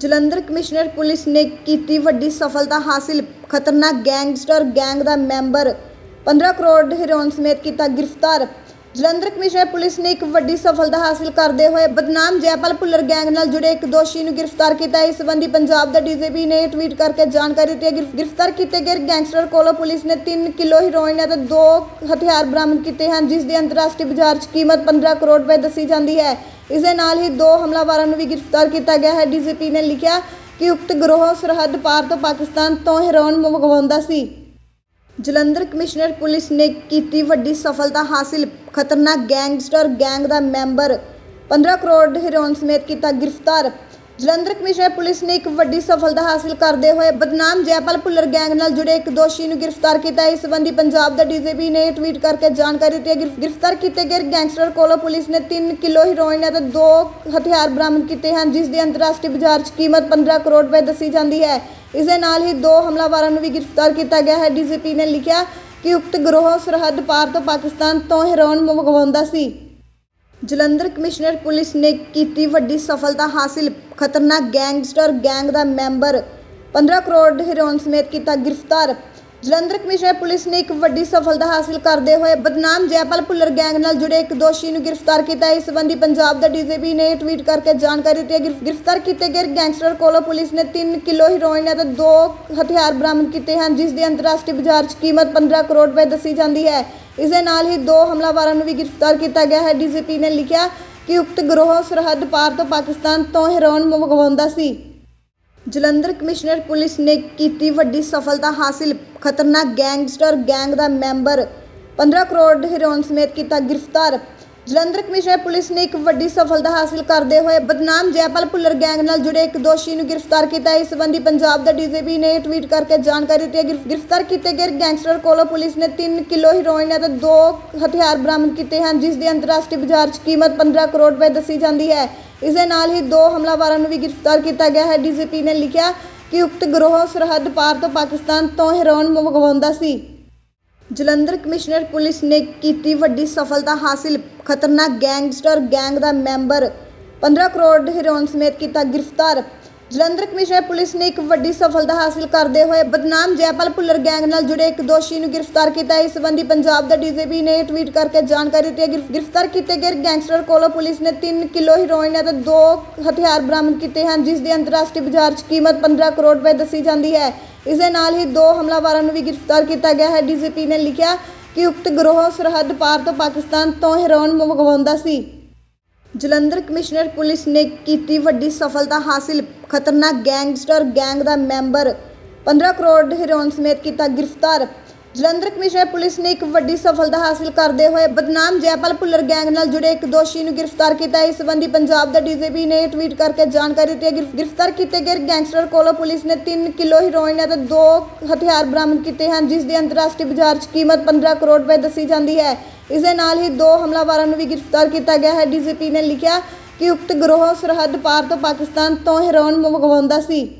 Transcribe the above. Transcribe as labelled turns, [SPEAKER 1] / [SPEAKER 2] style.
[SPEAKER 1] Jalandhar commissioner police ਨੇ ਕੀਤੀ ਵੱਡੀ ਸਫਲਤਾ ਹਾਸਿਲ। ਖਤਰਨਾਕ ਗੈਂਗਸਟਰ ਗੈਂਗ ਦਾ ਮੈਂਬਰ 15 ਕਰੋੜ ਹੈਰੋਇਨ ਸਮੇਤ ਕੀਤਾ ਗ੍ਰਿਫਤਾਰ। ਜਲੰਧਰ ਕਮਿਸ਼ਨਰ ਪੁਲਿਸ ਨੇ ਇੱਕ ਵੱਡੀ ਸਫਲਤਾ ਹਾਸਿਲ ਕਰਦੇ ਹੋਏ ਬਦਨਾਮ ਜੈਪਾਲ ਭੁੱਲਰ ਗੈਂਗ ਨਾਲ ਜੁੜੇ ਇੱਕ ਦੋਸ਼ੀ ਨੂੰ ਗ੍ਰਿਫਤਾਰ ਕੀਤਾ। ਇਸ ਸੰਬੰਧੀ ਪੰਜਾਬ ਦਾ ਡੀਜੀਪੀ ਨੇ ਟਵੀਟ ਕਰਕੇ ਜਾਣਕਾਰੀ ਦਿੱਤੀ ਹੈ ਗ੍ਰਿਫ- ਗ੍ਰਿਫਤਾਰ ਕੀਤੇ ਗਏ ਗੈਂਗਸਟਰ ਕੋਲੋਂ ਪੁਲਿਸ ਨੇ 3 ਕਿਲੋ ਹੈਰੋਇਨ ਅਤੇ ਦੋ ਹਥਿਆਰ ਬਰਾਮਦ ਕੀਤੇ ਹਨ, ਜਿਸ ਦੀ ਅੰਤਰਰਾਸ਼ਟਰੀ ਬਾਜ਼ਾਰ 'ਚ ਕੀਮਤ 15 ਕਰੋੜ ਰੁਪਏ ਦੱਸੀ ਜਾਂਦੀ ਹੈ। ਇਸ ਦੇ ਨਾਲ ਹੀ ਦੋ ਹਮਲਾਵਰਾਂ ਨੂੰ ਵੀ ਗ੍ਰਿਫਤਾਰ ਕੀਤਾ ਗਿਆ ਹੈ। ਡੀਜੀਪੀ ਨੇ ਲਿਖਿਆ ਕਿ ਉਕਤ ਗਰੋਹ ਸਰਹੱਦ ਪਾਰ ਤੋਂ ਪਾਕਿਸਤਾਨ ਤੋਂ ਹੈਰੋਇਨ ਮੰਗਵਾਉਂਦਾ ਸੀ। ਜਲੰਧਰ ਕਮਿਸ਼ਨਰ ਪੁਲਿਸ ਨੇ ਕੀਤੀ ਵੱਡੀ ਸਫਲਤਾ ਹਾਸਿਲ। ਖਤਰਨਾਕ ਗੈਂਗਸਟਰ ਗੈਂਗ ਦਾ ਮੈਂਬਰ 15 ਕਰੋੜ ਹੈਰੋਇਨ ਸਮੇਤ ਕੀਤਾ ਗ੍ਰਿਫਤਾਰ। ਜਲੰਧਰ ਕਮਿਸ਼ਨਰ ਪੁਲਿਸ ਨੇ ਇੱਕ ਵੱਡੀ ਸਫਲਤਾ ਹਾਸਲ ਕਰਦੇ ਹੋਏ ਬਦਨਾਮ ਜੈਪਾਲ ਭੁੱਲਰ ਗੈਂਗ ਨਾਲ ਜੁੜੇ ਇੱਕ ਦੋਸ਼ੀ ਨੂੰ ਗ੍ਰਿਫਤਾਰ ਕੀਤਾ। ਇਸ ਸੰਬੰਧੀ ਪੰਜਾਬ ਦਾ ਡੀਜੀਪੀ ਨੇ ਟਵੀਟ ਕਰਕੇ ਜਾਣਕਾਰੀ ਦਿੱਤੀ ਹੈ ਗ੍ਰਿਫ- ਗ੍ਰਿਫਤਾਰ ਕੀਤੇ ਗਏ ਗੈਂਗਸਟਰ ਕੋਲੋਂ ਪੁਲਿਸ ਨੇ 3 ਕਿਲੋ ਹੀਰੋਇਨ ਅਤੇ ਦੋ ਹਥਿਆਰ ਬਰਾਮਦ ਕੀਤੇ ਹਨ, ਜਿਸ ਦੀ ਅੰਤਰਰਾਸ਼ਟਰੀ ਬਾਜ਼ਾਰ 'ਚ ਕੀਮਤ 15 ਕਰੋੜ ਰੁਪਏ ਦੱਸੀ ਜਾਂਦੀ ਹੈ। ਇਸ ਦੇ ਨਾਲ ਹੀ ਦੋ ਹਮਲਾਵਰਾਂ ਨੂੰ ਵੀ ਗ੍ਰਿਫਤਾਰ ਕੀਤਾ ਗਿਆ ਹੈ। ਡੀਜੀਪੀ ਨੇ ਲਿਖਿਆ ਕਿ ਉਕਤ ਗਰੋਹ ਸਰਹੱਦ ਪਾਰ ਤੋਂ ਪਾਕਿਸਤਾਨ ਤੋਂ ਹੈਰੋਇਨ ਮੰਗਵਾਉਂਦਾ ਸੀ। ਜਲੰਧਰ ਕਮਿਸ਼ਨਰ ਪੁਲਿਸ ਨੇ ਕੀਤੀ ਵੱਡੀ ਸਫਲਤਾ ਹਾਸਿਲ। ਖਤਰਨਾਕ ਗੈਂਗਸਟਰ ਗੈਂਗ ਦਾ ਮੈਂਬਰ। 15 ਕਰੋੜ ਹੈਰੋਇਨ ਸਮੇਤ ਕੀਤਾ ਗ੍ਰਿਫਤਾਰ। ਜਲੰਧਰ ਕਮਿਸ਼ਨਰ ਪੁਲਿਸ ਨੇ ਇੱਕ ਵੱਡੀ ਸਫਲਤਾ ਹਾਸਿਲ ਕਰਦੇ ਹੋਏ ਬਦਨਾਮ ਜੈਪਾਲ ਭੁੱਲਰ ਗੈਂਗ ਨਾਲ ਜੁੜੇ ਇੱਕ ਦੋਸ਼ੀ ਨੂੰ ਗ੍ਰਿਫਤਾਰ ਕੀਤਾ। ਇਸ ਸੰਬੰਧੀ ਪੰਜਾਬ ਦਾ ਡੀਜੀਪੀ ਨੇ ਟਵੀਟ ਕਰਕੇ ਜਾਣਕਾਰੀ ਦਿੱਤੀ ਹੈ। ਗ੍ਰਿਫ- ਗ੍ਰਿਫਤਾਰ ਕੀਤੇ ਗਏ ਗੈਂਗਸਟਰ ਕੋਲੋਂ ਪੁਲਿਸ ਨੇ 3 ਕਿਲੋ ਹੈਰੋਇਨ ਅਤੇ ਦੋ ਹਥਿਆਰ ਬਰਾਮਦ ਕੀਤੇ ਹਨ, ਜਿਸ ਦੀ ਅੰਤਰਰਾਸ਼ਟਰੀ ਬਾਜ਼ਾਰ 'ਚ ਕੀਮਤ 15 ਕਰੋੜ ਰੁਪਏ ਦੱਸੀ ਜਾਂਦੀ ਹੈ। ਇਸ ਦੇ ਨਾਲ ਹੀ ਦੋ ਹਮਲਾਵਰਾਂ ਨੂੰ ਵੀ ਗ੍ਰਿਫਤਾਰ ਕੀਤਾ ਗਿਆ ਹੈ। ਡੀਜੀਪੀ ਨੇ ਲਿਖਿਆ ਕਿ ਉਕਤ ਗਰੋਹ ਸਰਹੱਦ ਪਾਰ ਤੋਂ ਪਾਕਿਸਤਾਨ ਤੋਂ ਹੈਰੋਇਨ ਮੰਗਵਾਉਂਦਾ ਸੀ। ਜਲੰਧਰ ਕਮਿਸ਼ਨਰ ਪੁਲਿਸ ਨੇ ਕੀਤੀ ਵੱਡੀ ਸਫਲਤਾ ਹਾਸਿਲ। ਖਤਰਨਾਕ ਗੈਂਗਸਟਰ ਗੈਂਗ ਦਾ ਮੈਂਬਰ 15 ਕਰੋੜ ਹੈਰੋਇਨ ਸਮੇਤ ਕੀਤਾ ਗ੍ਰਿਫਤਾਰ। ਜਲੰਧਰ ਕਮਿਸ਼ਨਰ ਪੁਲਿਸ ਨੇ ਇੱਕ ਵੱਡੀ ਸਫਲਤਾ ਹਾਸਲ ਕਰਦੇ ਹੋਏ ਬਦਨਾਮ ਜੈਪਾਲ ਭੁੱਲਰ ਗੈਂਗ ਨਾਲ ਜੁੜੇ ਇੱਕ ਦੋਸ਼ੀ ਨੂੰ ਗ੍ਰਿਫਤਾਰ ਕੀਤਾ। ਇਸ ਸੰਬੰਧੀ ਪੰਜਾਬ ਦਾ ਡੀਜੀਪੀ ਨੇ ਟਵੀਟ ਕਰਕੇ ਜਾਣਕਾਰੀ ਦਿੱਤੀ ਹੈ ਗ੍ਰਿਫ- ਗ੍ਰਿਫਤਾਰ ਕੀਤੇ ਗਏ ਗੈਂਗਸਟਰ ਕੋਲੋਂ ਪੁਲਿਸ ਨੇ 3 ਕਿਲੋ ਹੀਰੋਇਨ ਅਤੇ ਦੋ ਹਥਿਆਰ ਬਰਾਮਦ ਕੀਤੇ ਹਨ, ਜਿਸ ਦੀ ਅੰਤਰਰਾਸ਼ਟਰੀ ਬਾਜ਼ਾਰ 'ਚ ਕੀਮਤ 15 ਕਰੋੜ ਰੁਪਏ ਦੱਸੀ ਜਾਂਦੀ ਹੈ। ਇਸ ਦੇ ਨਾਲ ਹੀ ਦੋ ਹਮਲਾਵਰਾਂ ਨੂੰ ਵੀ ਗ੍ਰਿਫਤਾਰ ਕੀਤਾ ਗਿਆ ਹੈ। ਡੀਜੀਪੀ ਨੇ ਲਿਖਿਆ ਕਿ ਉਕਤ ਗਰੋਹ ਸਰਹੱਦ ਪਾਰ ਤੋਂ ਪਾਕਿਸਤਾਨ ਤੋਂ ਹੀਰੋਇਨ ਮੰਗਵਾਉਂਦਾ ਸੀ। ਜਲੰਧਰ ਕਮਿਸ਼ਨਰ ਪੁਲਿਸ ਨੇ ਕੀਤੀ ਵੱਡੀ ਸਫਲਤਾ ਹਾਸਿਲ। ਖਤਰਨਾਕ ਗੈਂਗਸਟਰ ਗੈਂਗ ਦਾ ਮੈਂਬਰ 15 ਕਰੋੜ ਹੀਰੋਇਨ ਸਮੇਤ ਕੀਤਾ ਗ੍ਰਿਫਤਾਰ। ਜਲੰਧਰ ਕਮਿਸ਼ਨਰ ਪੁਲਿਸ ਨੇ ਇੱਕ ਵੱਡੀ ਸਫਲਤਾ ਹਾਸਿਲ ਕਰਦੇ ਹੋਏ ਬਦਨਾਮ ਜੈਪਾਲ ਭੁੱਲਰ ਗੈਂਗ ਨਾਲ ਜੁੜੇ ਇੱਕ ਦੋਸ਼ੀ ਨੂੰ ਗ੍ਰਿਫਤਾਰ ਕੀਤਾ। ਇਸ ਸੰਬੰਧੀ ਪੰਜਾਬ ਦਾ ਡੀਜੀਪੀ ਨੇ ਟਵੀਟ ਕਰਕੇ ਜਾਣਕਾਰੀ ਦਿੱਤੀ ਹੈ ਗ੍ਰਿਫ- ਗ੍ਰਿਫਤਾਰ ਕੀਤੇ ਗਏ ਗੈਂਗਸਟਰ ਕੋਲੋਂ ਪੁਲਿਸ ਨੇ 3 ਕਿਲੋ ਹੀਰੋਇਨ ਅਤੇ ਦੋ ਹਥਿਆਰ ਬਰਾਮਦ ਕੀਤੇ ਹਨ, ਜਿਸ ਦੀ ਅੰਤਰਰਾਸ਼ਟਰੀ ਬਾਜ਼ਾਰ 'ਚ ਕੀਮਤ 15 ਕਰੋੜ ਰੁਪਏ ਦੱਸੀ ਜਾਂਦੀ ਹੈ। ਇਸ ਦੇ ਨਾਲ ਹੀ ਦੋ ਹਮਲਾਵਰਾਂ ਨੂੰ ਵੀ ਗ੍ਰਿਫਤਾਰ ਕੀਤਾ ਗਿਆ ਹੈ। ਡੀਜੀਪੀ ਨੇ ਲਿਖਿਆ ਕਿ ਉਕਤ ਗਰੋਹ ਸਰਹੱਦ ਪਾਰ ਤੋਂ ਪਾਕਿਸਤਾਨ ਤੋਂ ਹੈਰੋਇਨ ਮੰਗਵਾਉਂਦਾ ਸੀ। ਜਲੰਧਰ ਕਮਿਸ਼ਨਰ ਪੁਲਿਸ ਨੇ ਕੀਤੀ ਵੱਡੀ ਸਫਲਤਾ ਹਾਸਿਲ। ਖਤਰਨਾਕ ਗੈਂਗਸਟਰ ਗੈਂਗ ਦਾ ਮੈਂਬਰ 15 ਕਰੋੜ ਹੈਰੋਇਨ ਸਮੇਤ ਕੀਤਾ ਗ੍ਰਿਫਤਾਰ। ਜਲੰਧਰ ਕਮਿਸ਼ਨਰ ਪੁਲਿਸ ਨੇ ਇੱਕ ਵੱਡੀ ਸਫਲਤਾ ਹਾਸਲ ਕਰਦੇ ਹੋਏ ਬਦਨਾਮ ਜੈਪਾਲ ਭੁੱਲਰ ਗੈਂਗ ਨਾਲ ਜੁੜੇ ਇੱਕ ਦੋਸ਼ੀ ਨੂੰ ਗ੍ਰਿਫਤਾਰ ਕੀਤਾ। ਇਸ ਸੰਬੰਧੀ ਪੰਜਾਬ ਦਾ ਡੀਜੀਪੀ ਨੇ ਟਵੀਟ ਕਰਕੇ ਜਾਣਕਾਰੀ ਦਿੱਤੀ ਹੈ। ਗ੍ਰਿਫ- ਗ੍ਰਿਫਤਾਰ ਕੀਤੇ ਗਏ ਗੈਂਗਸਟਰ ਕੋਲੋਂ ਪੁਲਿਸ ਨੇ 3 ਕਿਲੋ ਹੀਰੋਇਨ ਅਤੇ ਦੋ ਹਥਿਆਰ ਬਰਾਮਦ ਕੀਤੇ ਹਨ, ਜਿਸ ਦੀ ਅੰਤਰਰਾਸ਼ਟਰੀ ਬਾਜ਼ਾਰ 'ਚ ਕੀਮਤ 15 ਕਰੋੜ ਰੁਪਏ ਦੱਸੀ ਜਾਂਦੀ ਹੈ। ਇਸ ਦੇ ਨਾਲ ਹੀ ਦੋ ਹਮਲਾਵਰਾਂ ਨੂੰ ਵੀ ਗ੍ਰਿਫਤਾਰ ਕੀਤਾ ਗਿਆ ਹੈ। ਡੀਜੀਪੀ ਨੇ ਲਿਖਿਆ ਕਿ ਉਕਤ ਗਰੋਹ ਸਰਹੱਦ ਪਾਰ ਤੋਂ ਪਾਕਿਸਤਾਨ ਤੋਂ ਹੈਰੋਇਨ ਮੰਗਵਾਉਂਦਾ ਸੀ।